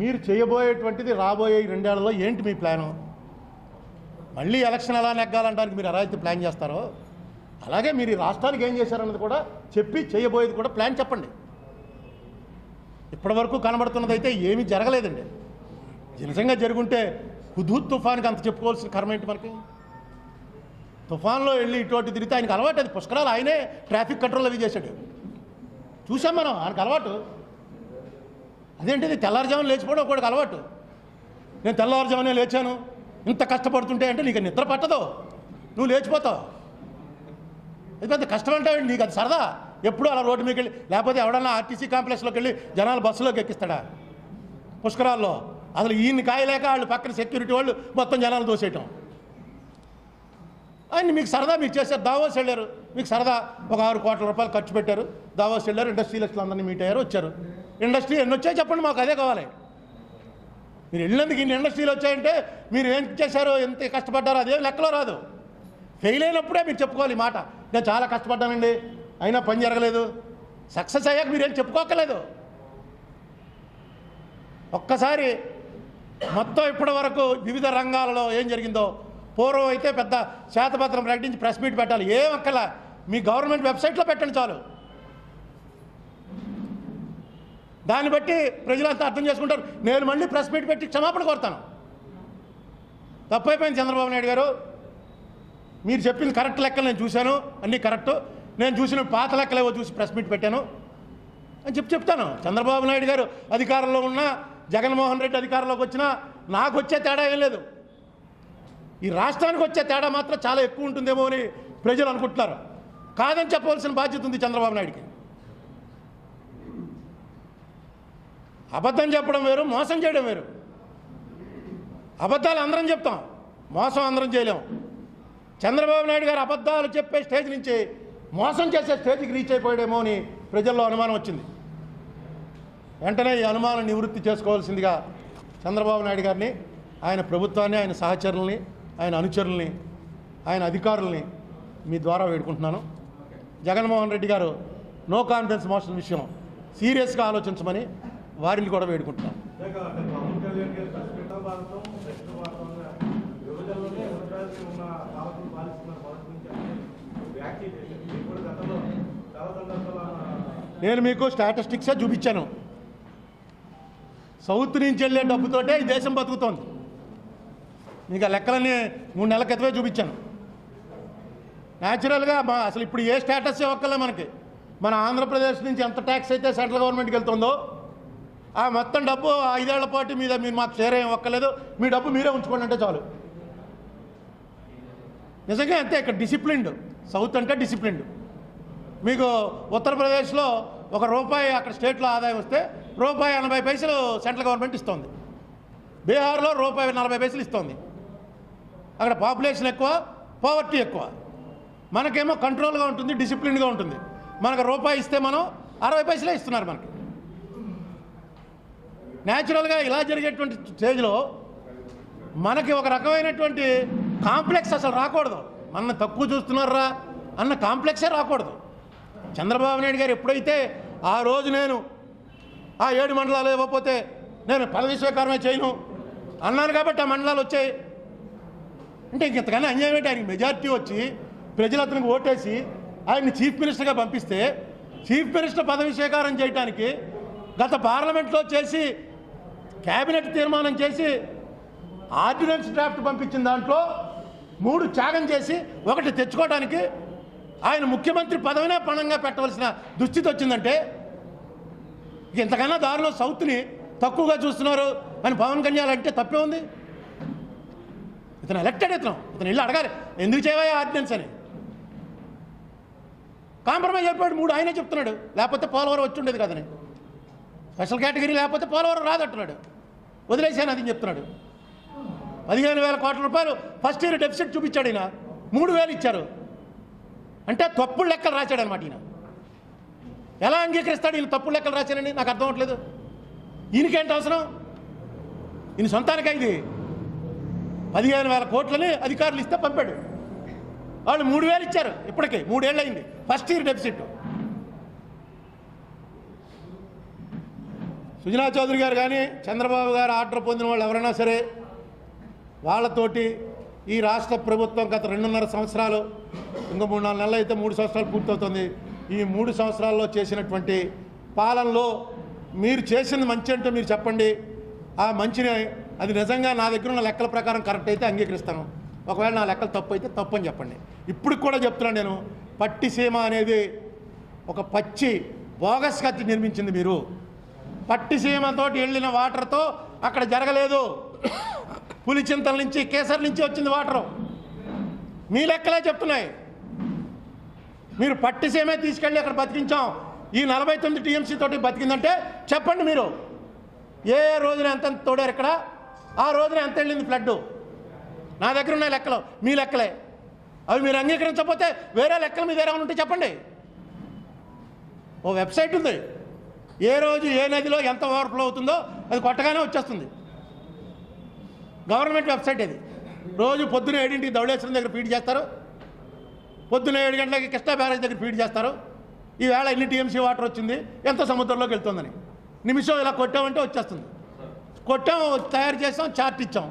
మీరు చేయబోయేటువంటిది రాబోయే ఈ రెండేళ్ళలో ఏంటి మీ ప్లాను? మళ్ళీ ఎలక్షన్ ఎలా నెగ్గాలంటానికి మీరు ఎలా అయితే ప్లాన్ చేస్తారో అలాగే మీరు ఈ రాష్ట్రానికి ఏం చేశారన్నది కూడా చెప్పి చేయబోయేది కూడా ప్లాన్ చెప్పండి. ఇప్పటివరకు కనబడుతున్నది అయితే ఏమీ జరగలేదండి. నిజంగా జరుగుంటే హుదూద్ తుఫాన్కి అంత చెప్పుకోవాల్సిన కర్మ ఏంటి మనకి? తుఫాన్లో వెళ్ళి ఇటువంటి తిరిగితే ఆయనకు అలవాటు అది పుష్కరాలు ఆయనే ట్రాఫిక్ కంట్రోల్ అవి చేశాడు. చూసాం మనం ఆయనకు అలవాటు. అదేంటిది? తెల్లారుజామున లేచిపోవడం ఒకటికి అలవాటు. నేను తెల్లవారుజామునే లేచాను. ఇంత కష్టపడుతుంటే అంటే నీకు నిద్ర పట్టదు. నువ్వు లేచిపోతావు. అది పెద్ద కష్టం అంటే నీకు అది సరదా. ఎప్పుడు అలా రోడ్డు మీకు వెళ్ళి లేకపోతే ఎవడన్నా ఆర్టీసీ కాంప్లెక్స్లోకి వెళ్ళి జనాలు బస్సులోకి ఎక్కిస్తాడా? పుష్కరాల్లో. అసలు ఈయన్ని కాయలేక వాళ్ళు పక్కన సెక్యూరిటీ వాళ్ళు మొత్తం జనాలు దోసేయటం. ఆయన మీకు సరదా మీకు చేశారు దావోస్ వెళ్ళారు. మీకు సరదా ఒక ఆరు కోట్ల రూపాయలు ఖర్చు పెట్టారు. దావోస్ వెళ్ళారు ఇండస్ట్రియలిస్టులు అందరినీ మీట్ అయ్యారు వచ్చారు. ఇండస్ట్రీ ఎన్ని వచ్చాయి చెప్పండి మాకు అదే కావాలి. మీరు వెళ్ళినందుకు ఇన్ని ఇండస్ట్రీలు వచ్చాయంటే మీరు ఏం చేశారో ఎంత కష్టపడ్డారో అదేం లెక్కలో రాదు. ఫెయిల్ అయినప్పుడే మీరు చెప్పుకోవాలి మాట. నేను చాలా కష్టపడ్డానండి అయినా పని జరగలేదు. సక్సెస్ అయ్యాక మీరేం చెప్పుకోకలేదు ఒక్కసారి మొత్తం ఇప్పటి వరకు వివిధ రంగాలలో ఏం జరిగిందో పూర్వం అయితే పెద్ద శ్వేతపత్రం ప్రకటించి ప్రెస్ మీట్ పెట్టాలి. ఏం అక్కల మీ గవర్నమెంట్ వెబ్సైట్లో పెట్టండి చాలు. దాన్ని బట్టి ప్రజలంతా అర్థం చేసుకుంటారు. నేను మళ్ళీ ప్రెస్ మీట్ పెట్టి క్షమాపణ కోరుతాను. తప్పైపోయింది చంద్రబాబు నాయుడు గారు. మీరు చెప్పింది కరెక్ట్ లెక్కలు నేను చూశాను. అన్నీ కరెక్ట్. నేను చూసిన పాత లెక్కలేవో చూసి ప్రెస్ మీట్ పెట్టాను. అని చెప్పి చెప్తాను. చంద్రబాబు నాయుడు గారు అధికారంలో ఉన్నా జగన్మోహన్ రెడ్డి అధికారంలోకి వచ్చినా నాకు వచ్చే తేడా ఏం లేదు. ఈ రాష్ట్రానికి వచ్చే తేడా మాత్రం చాలా ఎక్కువ ఉంటుందేమో అని ప్రజలు అనుకుంటున్నారు. కాదని చెప్పవలసిన బాధ్యత ఉంది చంద్రబాబు నాయుడికి. అబద్ధం చెప్పడం వేరు మోసం చేయడం వేరు. అబద్ధాలు అందరం చెప్తాం. మోసం అందరం చేయలేం. చంద్రబాబు నాయుడు గారు అబద్ధాలు చెప్పే స్టేజ్ నుంచి మోసం చేసే స్టేజ్కి రీచ్ అయిపోయాడేమో అని ప్రజల్లో అనుమానం వచ్చింది. వెంటనే ఈ అనుమానం నివృత్తి చేసుకోవాల్సిందిగా చంద్రబాబు నాయుడు గారిని ఆయన ప్రభుత్వాన్ని ఆయన సహచరుల్ని ఆయన అనుచరుల్ని ఆయన అధికారుల్ని మీ ద్వారా వేడుకుంటున్నాను. జగన్మోహన్ రెడ్డి గారు నో కాన్ఫిడెన్స్ మోషన్ విషయం సీరియస్గా ఆలోచించమని వారిని కూడా వేడుకుంటున్నాను. నేను మీకు స్టాటిస్టిక్సే చూపించాను. సౌత్ నుంచి వెళ్ళే డబ్బుతోటే ఈ దేశం బతుకుతోంది. మీకు ఆ లెక్కలన్నీ మూడు నెలల క్రితమే చూపించాను. న్యాచురల్గా మా అసలు ఇప్పుడు ఏ స్టేటస్ ఇవ్వక్కలే మనకి. మన ఆంధ్రప్రదేశ్ నుంచి ఎంత ట్యాక్స్ అయితే సెంట్రల్ గవర్నమెంట్కి వెళ్తుందో ఆ మొత్తం డబ్బు ఐదేళ్ళ పాటు మీద మీరు మాకు షేర్ ఏం ఒక్కలేదు మీ డబ్బు మీరే ఉంచుకోండి అంటే చాలు. నిజంగా అంతే ఇక్కడ డిసిప్లిన్డ్ సౌత్ అంటే డిసిప్లిన్డ్ మీకు ఉత్తరప్రదేశ్లో ఒక రూపాయి అక్కడ స్టేట్లో ఆదాయం వస్తే రూపాయి ఎనభై పైసలు సెంట్రల్ గవర్నమెంట్ ఇస్తుంది. బీహార్లో రూపాయి నలభై పైసలు ఇస్తుంది. అక్కడ పాపులేషన్ ఎక్కువ పావర్టీ ఎక్కువ. మనకేమో కంట్రోల్గా ఉంటుంది డిసిప్లిన్గా ఉంటుంది. మనకు రూపాయి ఇస్తే మనం అరవై పైసలే ఇస్తున్నారు మనకి. న్యాచురల్గా ఇలా జరిగేటువంటి స్టేజ్లో మనకి ఒక రకమైనటువంటి కాంప్లెక్స్ అసలు రాకూడదు. మన తక్కువ చూస్తున్నారా అన్న కాంప్లెక్సే రాకూడదు. చంద్రబాబు నాయుడు గారు ఎప్పుడైతే ఆ రోజు నేను ఆ ఏడు మండలాలు ఇవ్వకపోతే నేను పదవి స్వీకారమే చేయను అన్నాను కాబట్టి ఆ మండలాలు వచ్చాయి. అంటే ఇంతకన్నా అన్యాయం ఏంటి? ఆయనకి మెజార్టీ వచ్చి ప్రజలు అతనికి ఓటేసి ఆయన్ని చీఫ్ మినిస్టర్గా పంపిస్తే చీఫ్ మినిస్టర్ పదవి స్వీకారం చేయడానికి గత పార్లమెంట్లో చేసి కేబినెట్ తీర్మానం చేసి ఆర్డినెన్స్ డ్రాఫ్ట్ పంపించిన దాంట్లో మూడు త్యాగం చేసి ఒకటి తెచ్చుకోవడానికి ఆయన ముఖ్యమంత్రి పదవినే పణంగా పెట్టవలసిన దుస్థితి వచ్చిందంటే ఇంతకన్నా దారిలో సౌత్ని తక్కువగా చూస్తున్నారు. అని పవన్ కళ్యాణ్ అంటే తప్పే ఉంది? ఇతను ఎలక్టెడ్ ఇతను. ఇతను ఇల్లు అడగాలి. ఎందుకు చేయవా ఆర్డినెన్స్ అని కాంప్రమైజ్ అయిపోయాడు మూడు ఆయనే చెప్తున్నాడు. లేకపోతే పోలవరం వచ్చి ఉండేది కదని. స్పెషల్ కేటగిరీ లేకపోతే పోలవరం రాదంటున్నాడు. వదిలేసాను అది చెప్తున్నాడు. పదిహేను వేల కోట్ల రూపాయలు ఫస్ట్ ఇయర్ డెఫిసిట్ చూపించాడు ఈయన. మూడు వేలు ఇచ్చారు. అంటే తప్పుడు లెక్కలు రాశాడు అనమాట ఈయన. ఎలా అంగీకరిస్తాడు ఈయన తప్పుడు లెక్కలు రాశానని నాకు అర్థం అవట్లేదు ఈయనకేంటి అవసరం? ఈయన సొంతానికే ఇది? పదిహేను వేల కోట్లని అధికారులు ఇస్తే పంపాడు. వాళ్ళు మూడు వేలు ఇచ్చారు ఇప్పటికే మూడేళ్ళు అయింది. First year deficit Sujana Chowdary గారు కానీ చంద్రబాబు గారు ఆర్డర్ పొందిన వాళ్ళు ఎవరైనా సరే వాళ్ళతోటి ఈ రాష్ట్ర ప్రభుత్వం గత రెండున్నర సంవత్సరాలు ఇంకా మూడు నాలుగు నెలలు అయితే మూడు సంవత్సరాలు పూర్తవుతుంది. ఈ మూడు సంవత్సరాల్లో చేసినటువంటి పాలనలో మీరు చేసింది మంచి అంటే మీరు చెప్పండి. ఆ మంచిని అది నిజంగా నా దగ్గర ఉన్న లెక్కల ప్రకారం కరెక్ట్ అయితే అంగీకరిస్తాను. ఒకవేళ నా లెక్కలు తప్పు అయితే తప్పు అని చెప్పండి. ఇప్పుడు కూడా చెప్తున్నాను నేను పట్టిసీమ అనేది ఒక పచ్చి బోగస్ కత్తి నిర్మించింది మీరు. పట్టిసీమతో వెళ్ళిన వాటర్తో అక్కడ జరగలేదు. పులిచింతల నుంచి కేసర్ నుంచి వచ్చింది వాటరు. మీ లెక్కలే చెప్తున్నాయి. మీరు పట్టిసీమే తీసుకెళ్ళి అక్కడ బతికించాం. ఈ నలభై తొమ్మిది టీఎంసీ తోటి బతికిందంటే చెప్పండి మీరు. ఏ రోజున ఎంత తోడారు ఇక్కడ? ఆ రోజున ఎంత వెళ్ళింది ఫ్లడ్ నా దగ్గర ఉన్నాయి లెక్కలు. మీ లెక్కలే. అవి మీరు అంగీకరించకపోతే వేరే లెక్కలు మీ దగ్గర ఉంటే చెప్పండి. ఓ వెబ్సైట్ ఉంది. ఏ రోజు ఏ నదిలో ఎంత ఓవర్ఫ్లో అవుతుందో అది కొట్టగానే వచ్చేస్తుంది. గవర్నమెంట్ వెబ్సైట్ ఇది. రోజు పొద్దున ఏడింటికి ధవళేశ్వరం దగ్గర ఫీడ్ చేస్తారు. పొద్దున ఏడు గంటలకి కృష్ణా బ్యారేజ్ దగ్గర ఫీడ్ చేస్తారు. ఈవేళ ఎన్ని టీఎంసీ వాటర్ వచ్చింది? ఎంత సముద్రంలోకి వెళ్తుందని. నిమిషం ఇలా కొట్టామంటే వచ్చేస్తుంది. కొట్టాం తయారు చేసాం చార్ట్ ఇచ్చాం.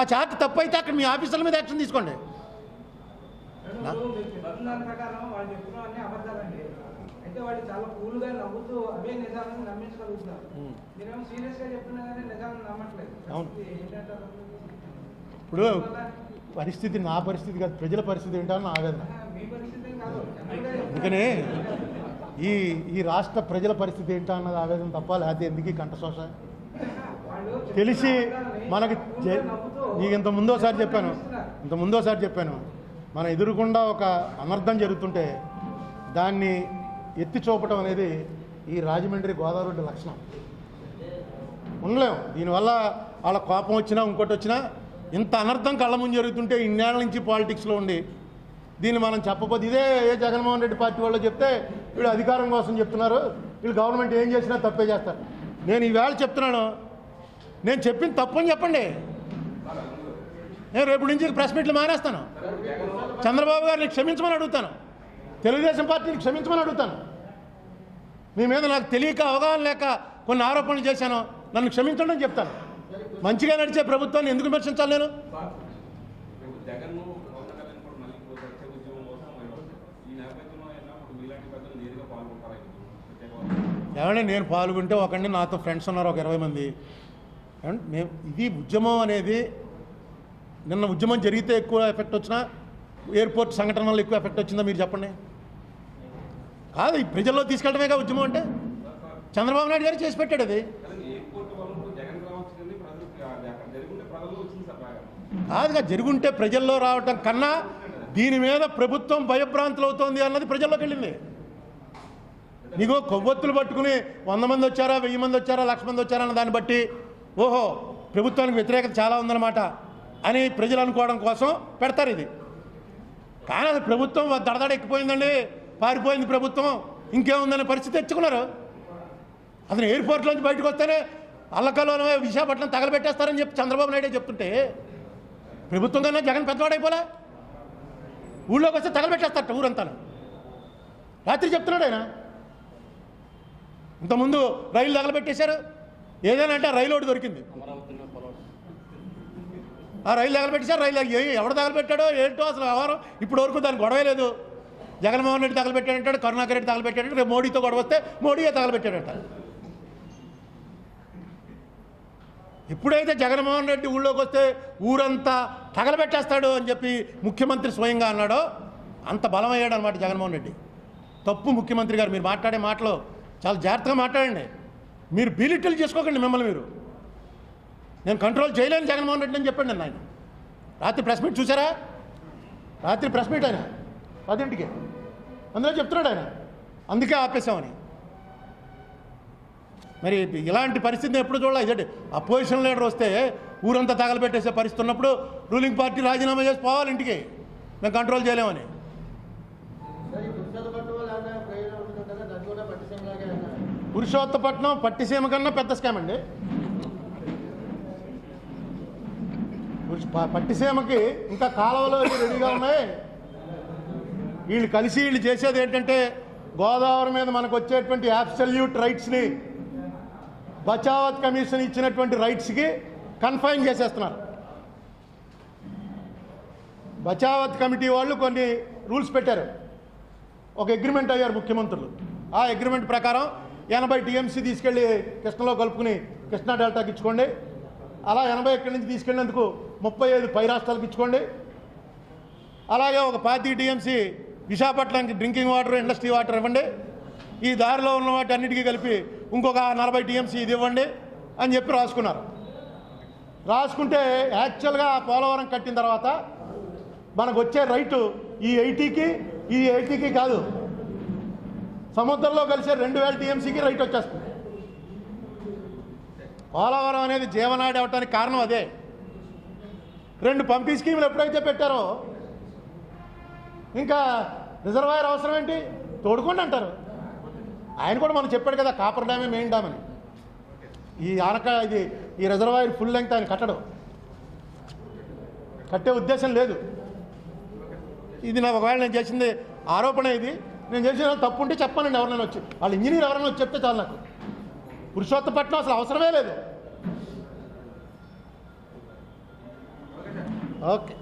ఆ చార్ట్ తప్పు అయితే అక్కడ మీ ఆఫీసర్ల మీద యాక్షన్ తీసుకోండి. ఇప్పుడు పరిస్థితి నా పరిస్థితి కాదు ప్రజల పరిస్థితి ఏంటో నా ఆవేదన అందుకనే ఈ ఈ రాష్ట్ర ప్రజల పరిస్థితి ఏంటో అన్నది ఆవేదన తప్ప లేకపోతే ఎందుకు కంఠశోష? తెలిసి మనకి నీకు ఇంత ముందోసారి చెప్పాను. ఇంత ముందోసారి చెప్పాను. మన ఎదురుకుండా ఒక అనర్థం జరుగుతుంటే దాన్ని ఎత్తి చూపటం అనేది ఈ రాజమండ్రి గోదావరి లక్షణం. ఉండలేము దీనివల్ల వాళ్ళ కోపం వచ్చినా ఇంకోటి వచ్చినా ఇంత అనర్థం కళ్ళ ముందు జరుగుతుంటే ఇన్నేళ్ళ నుంచి పాలిటిక్స్లో ఉండి దీన్ని మనం చెప్పబోదు ఇదే ఏ జగన్మోహన్ రెడ్డి పార్టీ వాళ్ళు చెప్తే వీళ్ళు అధికారం కోసం చెప్తున్నారు. వీళ్ళు గవర్నమెంట్ ఏం చేసినా తప్పే చేస్తారు. నేను ఈవేళ చెప్తున్నాను నేను చెప్పింది తప్పని చెప్పండి. నేను రేపు నుంచి ప్రెస్ మీట్లు మానేస్తాను. చంద్రబాబు గారిని క్షమించమని అడుగుతాను. తెలుగుదేశం పార్టీని క్షమించమని అడుగుతాను. మీ మీద నాకు తెలియక అవగాహన లేక కొన్ని ఆరోపణలు చేశాను. నన్ను క్షమించండి అని చెప్తాను. మంచిగా నడిచే ప్రభుత్వాన్ని ఎందుకు విమర్శించాలి నేను? రేపు ఏమంటే నేను పాల్గొంటే ఒకండి నాతో ఫ్రెండ్స్ ఉన్నారు ఒక ఇరవై మంది. మేము ఇది ఉద్యమం అనేది నిన్న ఉద్యమం జరిగితే ఎక్కువ ఎఫెక్ట్ వచ్చినా ఎయిర్పోర్ట్ సంఘటన వల్ల ఎక్కువ ఎఫెక్ట్ వచ్చిందా మీరు చెప్పండి? కాదు ఈ ప్రజల్లో తీసుకెళ్ళడమేగా ఉద్యమం అంటే? చంద్రబాబు నాయుడు గారు చేసి పెట్టాడు అది. కాదుగా జరుగుంటే ప్రజల్లో రావటం కన్నా దీని మీద ప్రభుత్వం భయభ్రాంతులు అవుతోంది అన్నది ప్రజల్లోకి వెళ్ళింది. నీకు కొవ్వొత్తులు పట్టుకుని వంద మంది వచ్చారా వెయ్యి మంది వచ్చారా లక్ష మంది వచ్చారా అన్న దాన్ని బట్టి ఓహో ప్రభుత్వానికి వ్యతిరేకత చాలా ఉందన్నమాట అని ప్రజలు అనుకోవడం కోసం పెడతారు ఇది. కానీ అది ప్రభుత్వం దడదడ ఎక్కిపోయిందండి పారిపోయింది ప్రభుత్వం ఇంకేముందనే పరిస్థితి తెచ్చుకున్నారు. అతను ఎయిర్పోర్ట్లోంచి బయటకు వస్తేనే అల్లకల్లోనే విశాఖపట్నం తగలబెట్టేస్తారని చెప్పి చంద్రబాబు నాయుడే చెప్తుంటే ప్రభుత్వం కన్నా జగన్ పెద్దవాడైపోలే. ఊళ్ళోకి వస్తే తగలబెట్టేస్తారట ఊరంతా రాత్రి చెప్తున్నాడు ఆయన. ఇంతకుముందు రైలు తగలబెట్టేశారు. ఏదైనా అంటే రైలు ఒకటి దొరికింది. ఆ రైలు తగలబెట్టేశారు రైలు ఎవడు తగలబెట్టాడో ఏంటో అసలు వ్యవహారం. ఇప్పుడు వరకు దానికి గొడవ లేదు. జగన్మోహన్ రెడ్డి తగలబెట్టాడంటాడు కరుణాకర్ రెడ్డి తగలబెట్టాడంటే రేపు మోడీతో గొడవ వస్తే మోడీయే తగలబెట్టాడంట. ఎప్పుడైతే జగన్మోహన్ రెడ్డి ఊళ్ళోకి వస్తే ఊరంతా తగలబెట్టేస్తాడు అని చెప్పి ముఖ్యమంత్రి స్వయంగా అన్నాడో అంత బలమయ్యాడు అనమాట జగన్మోహన్ రెడ్డి. తప్పు ముఖ్యమంత్రి గారు మీరు మాట్లాడే మాటలు చాలా జాగ్రత్తగా మాట్లాడండి. మీరు బీలిటిల్ చేసుకోకండి మిమ్మల్ని మీరు. నేను కంట్రోల్ చేయలేను జగన్మోహన్ రెడ్డి అని చెప్పండి నేను ఆయన. రాత్రి ప్రెస్ మీట్ చూసారా? రాత్రి ప్రెస్ మీట్ ఆయన. పదింటికి. అందులో చెప్తున్నాడు ఆయన. అందుకే ఆపేశామని. మరి ఇలాంటి పరిస్థితిని ఎప్పుడు చూడాలి? ఇదే అపోజిషన్ లీడర్ వస్తే ఊరంతా తగలబెట్టేసే పరిస్థితి ఉన్నప్పుడు రూలింగ్ పార్టీ రాజీనామా చేసి పోవాలి ఇంటికి. మేము కంట్రోల్ చేయలేమని. పురుషోత్తపట్నం పట్టిసీమ కన్నా పెద్ద స్కామ్ అండి. ప- పట్టిసీమకి ఇంకా కాలువలు రెడీగా ఉన్నాయి. వీళ్ళు కలిసి వీళ్ళు చేసేది ఏంటంటే గోదావరి మీద మనకు వచ్చేటువంటి యాబ్సల్యూట్ రైట్స్ని బచావత్ కమిషన్ ఇచ్చినటువంటి రైట్స్కి కన్ఫైన్ చేసేస్తున్నారు. బచావత్ కమిటీ వాళ్ళు కొన్ని రూల్స్ పెట్టారు. ఒక అగ్రిమెంట్ అయ్యారు ముఖ్యమంత్రులు. ఆ అగ్రిమెంట్ ప్రకారం ఎనభై టీఎంసీ తీసుకెళ్ళి కృష్ణలో కలుపుకుని కృష్ణా డెల్టాకి ఇచ్చుకోండి. అలా ఎనభై ఎక్కడి నుంచి తీసుకెళ్ళినందుకు ముప్పై ఐదు పై రాష్ట్రాలకు ఇచ్చుకోండి. అలాగే ఒక పాతి టీఎంసీ విశాఖపట్నానికి డ్రింకింగ్ వాటర్ ఇండస్ట్రీ వాటర్ ఇవ్వండి. ఈ దారిలో ఉన్న వాటి అన్నిటికీ కలిపి ఇంకొక నలభై టీఎంసీ ఇది ఇవ్వండి అని చెప్పి రాసుకున్నారు. రాసుకుంటే యాక్చువల్గా పోలవరం కట్టిన తర్వాత మనకు వచ్చే రైటు ఈ ఎయిటీకి ఈ ఎయిటీకి కాదు. సముద్రంలో కలిసే రెండు వేల టీఎంసీకి రైట్ వచ్చేస్తుంది. పోలవరం అనేది జీవనాడి అవటానికి కారణం అదే. రెండు పంపీ స్కీములు ఎప్పుడైతే పెట్టారో ఇంకా రిజర్వాయర్ అవసరం ఏంటి? తోడుకోండి అంటారు. ఆయన కూడా మనం చెప్పాడు కదా కాపర్ డ్యామే మెయిన్ డ్యామ్ అని. ఈ ఆనక ఇది ఈ రిజర్వాయర్ ఫుల్ లెంగ్త్ ఆయన కట్టడం. కట్టే ఉద్దేశం లేదు. ఇది నా ఒకవేళ నేను చేసింది ఆరోపణ ఇది. నేను చేసిన తప్పు ఉంటే చెప్పానండి ఎవరైనా వచ్చి. వాళ్ళు ఇంజనీర్ ఎవరైనా వచ్చి చెప్తే చాలు నాకు. పురుషోత్తపట్నం అసలు అవసరమే లేదు. ఓకే.